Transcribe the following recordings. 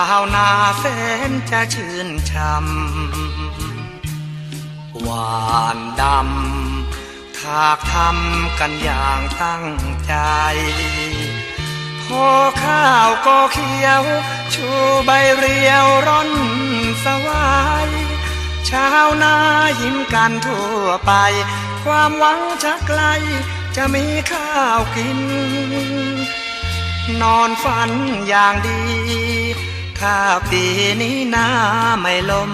าวนาแสนจะชื่นช่ำหวานดำหากทำกันอย่างตั้งใจ พอข้าวก็เขียว ชูใบเรียวร่อนสวายชาวนายิ้มกันทั่วไป ความหวังจะไกลจะมีข้าวกิน นอนฝันอย่างดี ถ้าปีนี้นาไม่ลม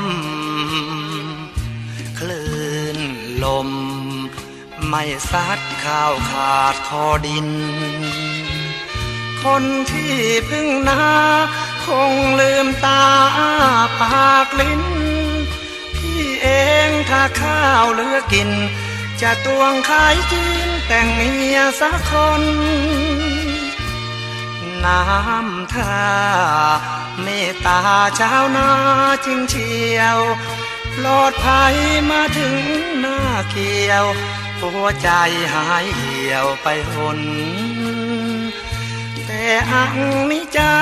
คลื่นลม ไม่ซัดข้าวขาดคอดิน คนที่พึ่งนาคงลืมตาอ้าปากลิ้น พี่เองถ้าข้าวเหลือกิน จะตวงขายจีนแต่งเมียสักคน น้ำท่าเมตตาชาวนาจริงเชียวปลอดภัยมาถึงหน้าเขียว หัวใจหายเหี่ยวไปหนแต่อังนิจา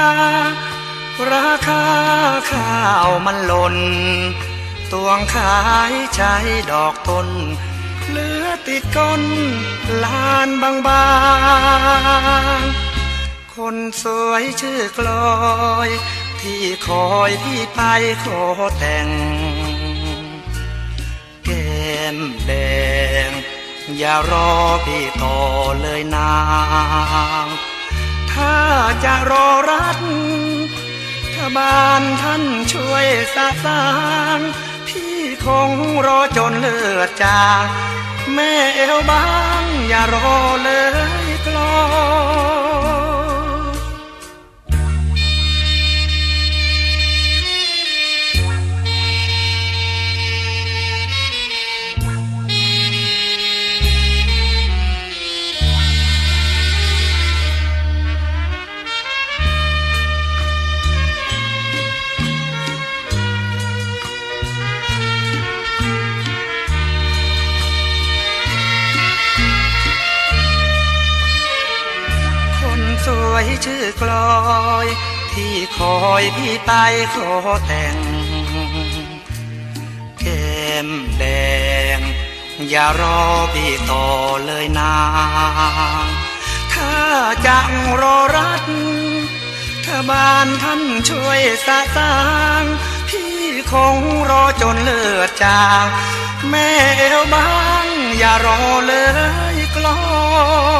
ราคาข้าวมันหล่นตวงขายใช้ดอกต้นเหลือติดก้นลานบางๆ คนสวยชื่อกลอย ที่คอยพี่ไปขอแต่ง แก้มแดง อย่ารอพี่ต่อเลยนาง ถ้าจะรอรักถ้าบ้านท่านช่วยสะสางพี่คงรอจนเลือดจาง แม่เอวบาง อย่ารอเลยกลอค วยชื่อกลอยที่คอยพี่ไปขอแต่งแก้มแดง อย่ารอพี่ต่อเลยนางถ้าจังรอรักถ้าบานท่านช่วยสะสาง พี่คงรอจนเลือดจาง แม่เอวบาง อย่ารอเลยกลอน